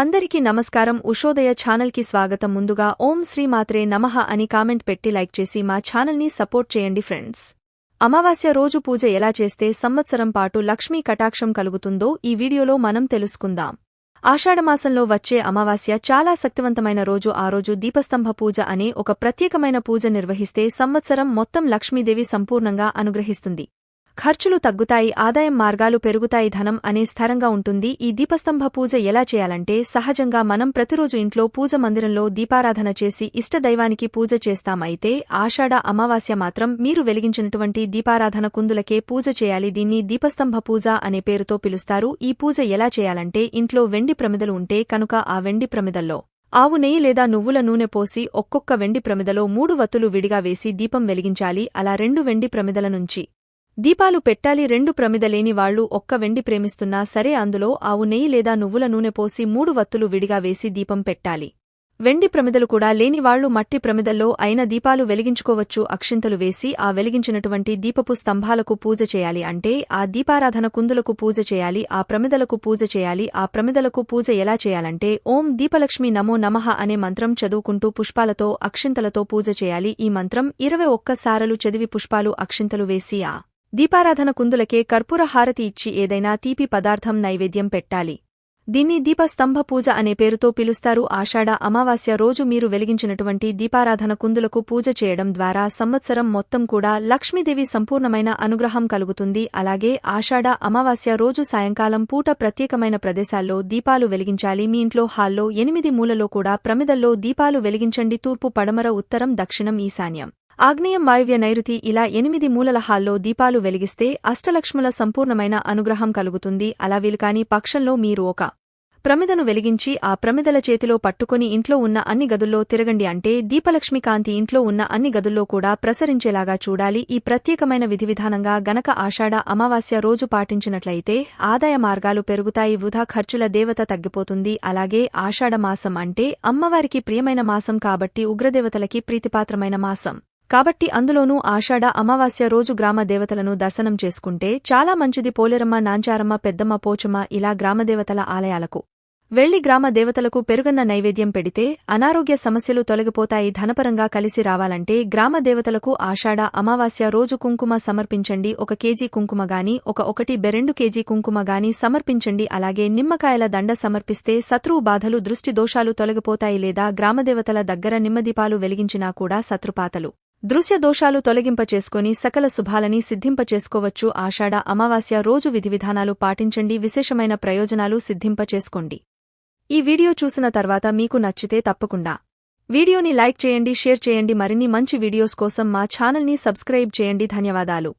అందరికీ నమస్కారం. ఉషోదయ ఛానల్కి స్వాగతం. ముందుగా ఓం శ్రీ మాత్రే నమః అని కామెంట్ పెట్టి లైక్ చేసి మా ఛానల్ని సపోర్ట్ చేయండి ఫ్రెండ్స్. అమావాస్య రోజు పూజ ఎలా చేస్తే సంవత్సరం పాటు లక్ష్మీ కటాక్షం కలుగుతుందో ఈ వీడియోలో మనం తెలుసుకుందాం. ఆషాఢమాసంలో వచ్చే అమావాస్య చాలా శక్తివంతమైన రోజు. ఆ రోజు దీపస్తంభ పూజ అనే ఒక ప్రత్యేకమైన పూజ నిర్వహిస్తే సంవత్సరం మొత్తం లక్ష్మీదేవి సంపూర్ణంగా అనుగ్రహిస్తుంది. ఖర్చులు తగ్గుతాయి ఆదాయం మార్గాలు పెరుగుతాయి ధనం అనే స్థిరంగా ఉంటుంది. ఈ దీపస్తంభ పూజ ఎలా చేయాలంటే సహజంగా మనం ప్రతిరోజు ఇంట్లో పూజ మందిరంలో దీపారాధన చేసి ఇష్టదైవానికి పూజ చేస్తామైతే ఆషాఢ అమావాస్య మాత్రం మీరు వెలిగించినటువంటి దీపారాధన కుందులకే పూజ చేయాలి. దీన్ని దీపస్తంభ పూజ అనే పేరుతో పిలుస్తారు. ఈ పూజ ఎలా చేయాలంటే ఇంట్లో వెండి ప్రమిదలు ఉంటే కనుక ఆ వెండి ప్రమిదల్లో ఆవు నెయ్యి లేదా నువ్వుల నూనె పోసి ఒక్కొక్క వెండి ప్రమిదలో మూడు వత్తులు విడిగా వేసి దీపం వెలిగించాలి. అలా రెండు వెండి ప్రమిదల నుంచి దీపాలు పెట్టాలి రెండు ప్రమిదలేని వాళ్ళు ఒక్క వెండి ప్రేమిస్తున్నా సరే అందులో ఆవు నెయ్యి లేదా నువ్వుల నూనె పోసి మూడు వత్తులు విడిగా వేసి దీపం పెట్టాలి. వెండి ప్రమిదలు కూడా లేనివాళ్ళు మట్టి ప్రమిదల్లో అయిన దీపాలు వెలిగించుకోవచ్చు. అక్షింతలు వేసి ఆ వెలిగించినటువంటి దీపపు స్తంభాలకు పూజ చేయాలి అంటే ఆ దీపారాధన కుందులకు పూజ చేయాలి ఆ ప్రమిదలకు పూజ చేయాలి ఆ ప్రమిదలకు పూజ ఎలా చేయాలంటే ఓం దీపలక్ష్మి నమో నమః అనే మంత్రం చదువుకుంటూ పుష్పాలతో అక్షింతలతో పూజ చేయాలి. ఈ మంత్రం ఇరవై ఒక్కసారలు చదివి పుష్పాలు అక్షింతలు వేసి ఆ దీపారాధన కుందులకే కర్పూర హారతి ఇచ్చి ఏదైనా తీపి పదార్థం నైవేద్యం పెట్టాలి. దీన్ని దీపస్తంభ పూజ అనే పేరుతో పిలుస్తారు. ఆషాఢ అమావాస్య రోజు మీరు వెలిగించినటువంటి దీపారాధన కుందులకు పూజ చేయడం ద్వారా సంవత్సరం మొత్తం కూడా లక్ష్మీదేవి సంపూర్ణమైన అనుగ్రహం కలుగుతుంది. అలాగే ఆషాఢ అమావాస్య రోజు సాయంకాలం పూట ప్రత్యేకమైన ప్రదేశాల్లో దీపాలు వెలిగించాలి. మీ ఇంట్లో హాల్లో ఎనిమిది మూలలో కూడా ప్రమిదల్లో దీపాలు వెలిగించండి. తూర్పు పడమర ఉత్తరం దక్షిణం ఈశాన్యం. ఆగ్నేయం వాయువ్య నైరుతి ఇలా ఎనిమిది మూలల హాల్లో దీపాలు వెలిగిస్తే అష్టలక్ష్ముల సంపూర్ణమైన అనుగ్రహం కలుగుతుంది. అలా వీలుకాని పక్షంలో మీరు ఒక ప్రమిదను వెలిగించి ఆ ప్రమిదల చేతిలో పట్టుకుని ఇంట్లో ఉన్న అన్ని గదుల్లో తిరగండి అంటే దీపలక్ష్మి కాంతి ఇంట్లో ఉన్న అన్ని గదుల్లో కూడా ప్రసరించేలాగా చూడాలి. ఈ ప్రత్యేకమైన విధివిధానంగా గనక ఆషాఢ అమావాస్య రోజు పాటించినట్లయితే ఆదాయ మార్గాలు పెరుగుతాయి వృధా ఖర్చుల దేవత తగ్గిపోతుంది. అలాగే ఆషాఢ మాసం అంటే అమ్మవారికి ప్రియమైన మాసం కాబట్టి ఉగ్రదేవతలకి ప్రీతిపాత్రమైన మాసం. కాబట్టి అందులోనూ ఆషాఢ అమావాస్య రోజు గ్రామ దేవతలను దర్శనం చేసుకుంటే చాలా మంచిది పోలేరమ్మ నాంచారమ్మ పెద్దమ్మ పోచమ్మ ఇలా గ్రామదేవతల ఆలయాలకు. వెళ్ళి గ్రామ దేవతలకు పెరుగన్న నైవేద్యం పెడితే అనారోగ్య సమస్యలు తొలగిపోతాయి ధనపరంగా కలిసి రావాలంటే గ్రామ దేవతలకు ఆషాఢ అమావాస్య రోజు కుంకుమ సమర్పించండి. ఒక కేజీ కుంకుమ గాని ఒక ఒకటి బెరెండు కేజీ కుంకుమ గాని సమర్పించండి. అలాగే నిమ్మకాయల దండ సమర్పిస్తే శత్రువు బాధలు దృష్టి దోషాలు తొలగిపోతాయి లేదా గ్రామదేవతల దగ్గర నిమ్మదీపాలు వెలిగించినా కూడా శత్రుపాతలు. దృశ్య దోషాలు తొలగింపచేసుకుని సకల శుభాలని సిద్ధింపచేసుకోవచ్చు. ఆషాఢ అమావాస్య రోజు విధివిధానాలు పాటించండి. విశేషమైన ప్రయోజనాలు సిద్ధింపచేసుకోండి. ఈ వీడియో చూసిన తర్వాత మీకు నచ్చితే తప్పకుండా వీడియోని లైక్ చేయండి షేర్ చేయండి. మరిన్ని మంచి వీడియోస్ కోసం మా ఛానల్ని సబ్స్క్రైబ్ చేయండి. ధన్యవాదాలు.